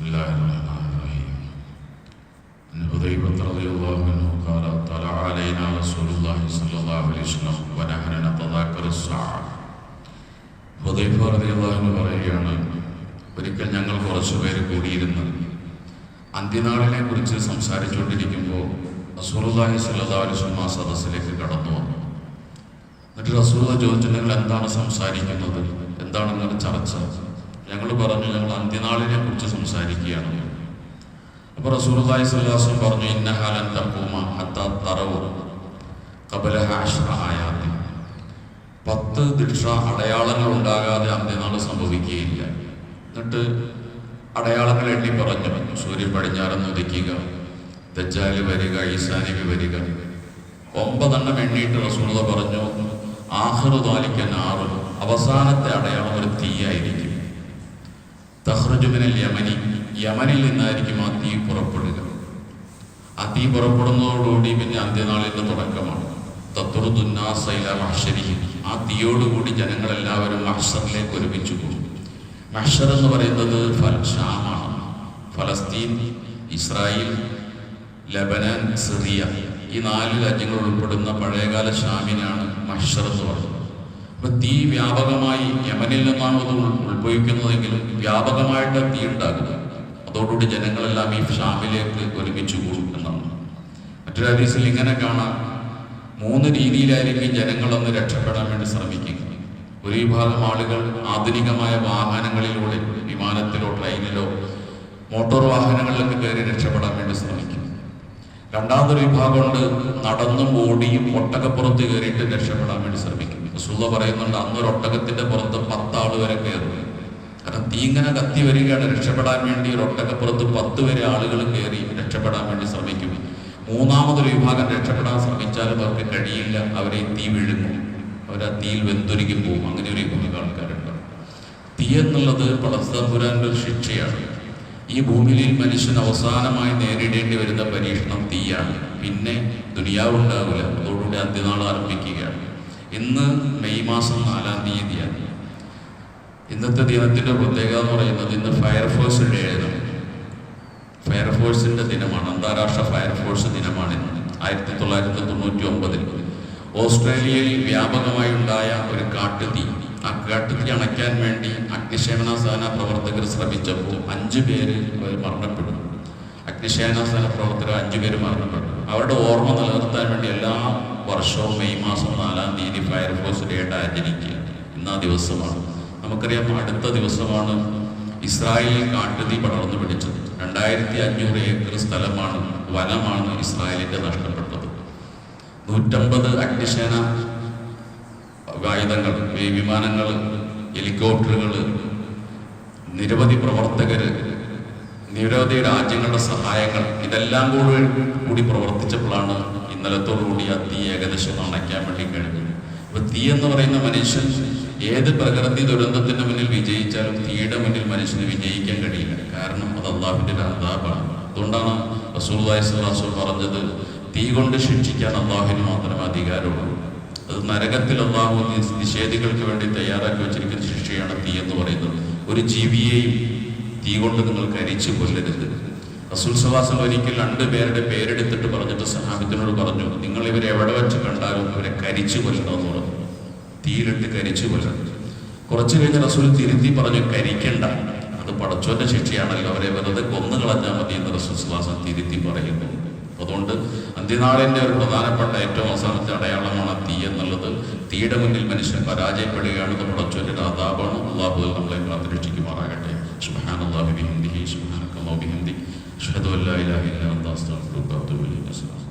بسم الله الرحمن الرحيم عن حذيفة رضي الله عنه قال طلع علينا رسول الله صلى الله عليه وسلم ونحن نتذاكر الساعة ഹുദൈഫ റളിയല്ലാഹു അൻഹു പറയുകയാണ് ഒരിക്കൽ ഞങ്ങൾ കുറച്ചു പേര് കൂടിയിരുന്ന് അന്ത്യനാളിനെ കുറിച്ച് സംസാരിച്ചുകൊണ്ടിരിക്കുമ്പോൾ റസൂലുള്ളാഹി സ്വല്ലല്ലാഹു അലൈഹി വസല്ലം ആ സദസ്സിലേക്ക് കടന്നു വന്നു എന്നിട്ട് റസൂൽ ചോദിച്ചു നിങ്ങൾ എന്താണ് സംസാരിക്കുന്നത് എന്താണ് നിങ്ങളുടെ ചർച്ച ഞങ്ങൾ പറഞ്ഞു ഞങ്ങൾ അന്ത്യനാളിനെ കുറിച്ച് സംസാരിക്കുകയാണ്. അപ്പൊ അലൈഹി വസല്ലം പറഞ്ഞു ഇന്നഹാലൻ തഖൂമ ഹത്താ പത്ത് ദിക്ഷ അടയാളങ്ങൾ ഉണ്ടാകാതെ അന്ത്യനാൾ സംഭവിക്കുകയില്ല. എന്നിട്ട് അടയാളങ്ങൾ എണ്ണി പറഞ്ഞു. സൂര്യൻ പടിഞ്ഞാറെന്ന് ഉദിക്കുക ദജ്ജാൽ വരിക ഈസാനിബി വരിക. ഒമ്പതെണ്ണം എണ്ണിയിട്ട് റസൂള പറഞ്ഞു ആഹ്റു താലിക്കൻ ആറ് അവസാനത്തെ അടയാളം ഒരു തീയായിരിക്കും. തഹ്റജുമിനൽ യമനി. യമനിൽ നിന്നായിരിക്കും ആ തീ പുറപ്പെടുക. ആ തീ പുറപ്പെടുന്നതോടുകൂടി പിന്നെ അന്ത്യനാളിന്റെ തുടക്കമാണ്. തത്വറുദുന്നാസൈല ആ തീയോടുകൂടി ജനങ്ങളെല്ലാവരും മഹ്സറിലേക്ക് ഒരുമിച്ചു പോകും മഹ്ഷർ എന്ന് പറയുന്നത് ഷാമാണ്. ഫലസ്തീൻ ഇസ്രായേൽ ലബനൻ സിറിയ ഈ നാല് രാജ്യങ്ങൾ ഉൾപ്പെടുന്ന പഴയകാല ഷാമിനാണ് മഹ്ഷർ എന്ന് പറയുന്നത്. തീ വ്യാപകമായി യമനിൽ നിന്നാണ് അത് ഉത്ഭവിക്കുന്നതെങ്കിലും വ്യാപകമായിട്ട് തീ ഉണ്ടാകുന്നത്. അതോടുകൂടി ജനങ്ങളെല്ലാം ഈ ഷാമിലേക്ക് ഒരുമിച്ച് കൂടും എന്നാണ്. മറ്റൊരു ഹദീസിൽ ഇങ്ങനെ കാണാം. മൂന്ന് രീതിയിലായിരിക്കും ജനങ്ങളൊന്ന് രക്ഷപ്പെടാൻ വേണ്ടി ശ്രമിക്കുക ഒരു വിഭാഗം ആളുകൾ ആധുനികമായ വാഹനങ്ങളിലൂടെ വിമാനത്തിലോ ട്രെയിനിലോ മോട്ടോർ വാഹനങ്ങളിലൊക്കെ കയറി രക്ഷപ്പെടാൻ വേണ്ടി ശ്രമിക്കും രണ്ടാമതൊരു വിഭാഗമുണ്ട് നടന്നും ഓടിയും ഒട്ടകപ്പുറത്ത് കയറിയിട്ട് രക്ഷപ്പെടാൻ വേണ്ടി ശ്രമിക്കും സുള്ള പറയുന്നുണ്ട് അന്നൊരു ഒട്ടകത്തിന്റെ പുറത്ത് പത്താൾ വരെ കയറി കാരണം തീ ഇങ്ങനെ കത്തി വരികയാണ് രക്ഷപ്പെടാൻ വേണ്ടി ഒരു ഒട്ടകപ്പുറത്ത് പത്ത് വരെ ആളുകൾ കയറി രക്ഷപ്പെടാൻ വേണ്ടി ശ്രമിക്കും. മൂന്നാമതൊരു വിഭാഗം രക്ഷപ്പെടാൻ ശ്രമിച്ചാലും അവർക്ക് കഴിയില്ല അവരെ തീ വിഴുങ്ങും. അവരെ തീയിൽ വെന്തുരുകി പോകും അങ്ങനെ ഒരു വിഭാഗം ആൾക്കാരുണ്ട്. തീ എന്നുള്ളത് പടസ്തമ്പുരാന്റെ ഒരു ശിക്ഷയാണ്. ഈ ഭൂമിയിൽ മനുഷ്യൻ അവസാനമായി നേരിടേണ്ടി വരുന്ന പരീക്ഷണം തീയാണ്. പിന്നെ ദുനിയാവ് ഉണ്ടാവില്ല. അതോടുകൂടി അന്ത്യനാൾ ആരംഭിക്കുകയാണ് ഇന്ന് മെയ് മാസം നാലാം തീയതിയാണ്. ഇന്നത്തെ ദിനത്തിന്റെ പ്രത്യേകത എന്ന് പറയുന്നത് ഇന്ന് ഫയർഫോഴ്സ് ഡേ ആയിരുന്നു ഫയർഫോഴ്സിന്റെ ദിനമാണ് അന്താരാഷ്ട്ര ഫയർഫോഴ്സ് ദിനമാണ്. ആയിരത്തി തൊള്ളായിരത്തി തൊണ്ണൂറ്റി ഒമ്പതിൽ ഓസ്ട്രേലിയയിൽ വ്യാപകമായി ഉണ്ടായ ഒരു കാട്ടുതീ. ആ കാട്ടുതീ അണയ്ക്കാൻ വേണ്ടി അഗ്നിശമന സേന പ്രവർത്തകർ ശ്രമിച്ചപ്പോൾ അഞ്ചു പേര് അവർ മരണപ്പെട്ടു. അഗ്നിശമന സേന പ്രവർത്തകർ അഞ്ചു പേര് മരണപ്പെട്ടു. അവരുടെ ഓർമ്മ നിലനിർത്താൻ വേണ്ടി എല്ലാ വർഷവും മെയ് മാസം നാലാം തീയതി ഫയർഫോഴ്സ് ഡേ ആചരിക്കുക ഇന്ന് ദിവസമാണ്. നമുക്കറിയാം അടുത്ത ദിവസമാണ് ഇസ്രായേലിൽ കാട്ടുതീ പടർന്നു പിടിച്ചത്. രണ്ടായിരത്തി അഞ്ഞൂറ് ഏക്കർ സ്ഥലമാണ് വനമാണ് ഇസ്രായേലിന്റെ നഷ്ടപ്പെട്ടത്. നൂറ്റമ്പത് അഗ്നിസേന ആയുധങ്ങൾ വിമാനങ്ങൾ ഹെലികോപ്റ്ററുകൾ നിരവധി പ്രവർത്തകര് നിരവധി രാജ്യങ്ങളുടെ സഹായങ്ങൾ ഇതെല്ലാം കൂടി കൂടി പ്രവർത്തിച്ചപ്പോഴാണ് ഇന്നലത്തോടുകൂടി ആ തീ ഏകദേശം അണയ്ക്കാൻ വേണ്ടി കഴിഞ്ഞത്. അപ്പൊ തീ എന്ന് പറയുന്ന മനുഷ്യൻ ഏത് പ്രകൃതി ദുരന്തത്തിന്റെ മുന്നിൽ വിജയിച്ചാലും തീയുടെ മുന്നിൽ മനുഷ്യന് വിജയിക്കാൻ കഴിയില്ല. കാരണം അത് അള്ളാഹുവിന്റെ ഒരു അതാപാണ് അതുകൊണ്ടാണ് സ്വലാസു പറഞ്ഞത് തീ കൊണ്ട് ശിക്ഷിക്കാൻ അള്ളാഹുവിന് മാത്രമേ അധികാരമുള്ളൂ. അത് നരകത്തിൽ അള്ളാഹു നിഷേധികൾക്ക് വേണ്ടി തയ്യാറാക്കി വെച്ചിരിക്കുന്ന ശിക്ഷയാണ് തീ എന്ന് പറയുന്നത്. ഒരു ജീവിയെയും തീ കൊണ്ട് നിങ്ങൾ കരിച്ചു കൊല്ലരുത്. റസൂൽ സവാസം ഒരിക്കൽ രണ്ട് പേരുടെ പേരെടുത്തിട്ട് പറഞ്ഞിട്ട് സഹാബത്തിനോട് പറഞ്ഞു നിങ്ങൾ ഇവരെ എവിടെ വെച്ച് കണ്ടാലും ഇവരെ കരിച്ചു കൊല്ലണമെന്ന് പറഞ്ഞു. തീയിലിട്ട് കരിച്ചു കൊല്ലണം. കുറച്ചു കഴിഞ്ഞ റസൂൽ തിരുത്തി പറഞ്ഞു കരിക്കണ്ട. അത് പടച്ചോന്റെ ശിക്ഷയാണല്ലോ. അവരെ വെറുതെ കൊന്നു കളഞ്ഞാൽ മതി എന്ന് റസൂൽ സുഹാസം തിരുത്തി പറയുന്നു. അതുകൊണ്ട് അന്ത്യനാളിന്റെ ഒരു പ്രധാനപ്പെട്ട ഏറ്റവും അവസാനത്തെ അടയാളമാണ് തീ എന്നുള്ളത്. തീയുടെ മുന്നിൽ മനുഷ്യൻ പരാജയപ്പെടുകയാണെന്ന് പടച്ചോന്റെ ആതാപാണ് അള്ളാഹു നമ്മളെ കാത്തുരക്ഷിക്കുമാറാകട്ടെ. الله بحمده سبحانك الله وبحمدك أشهد أن لا إله إلا أنت أستغفرك وأتوب إليك. السلام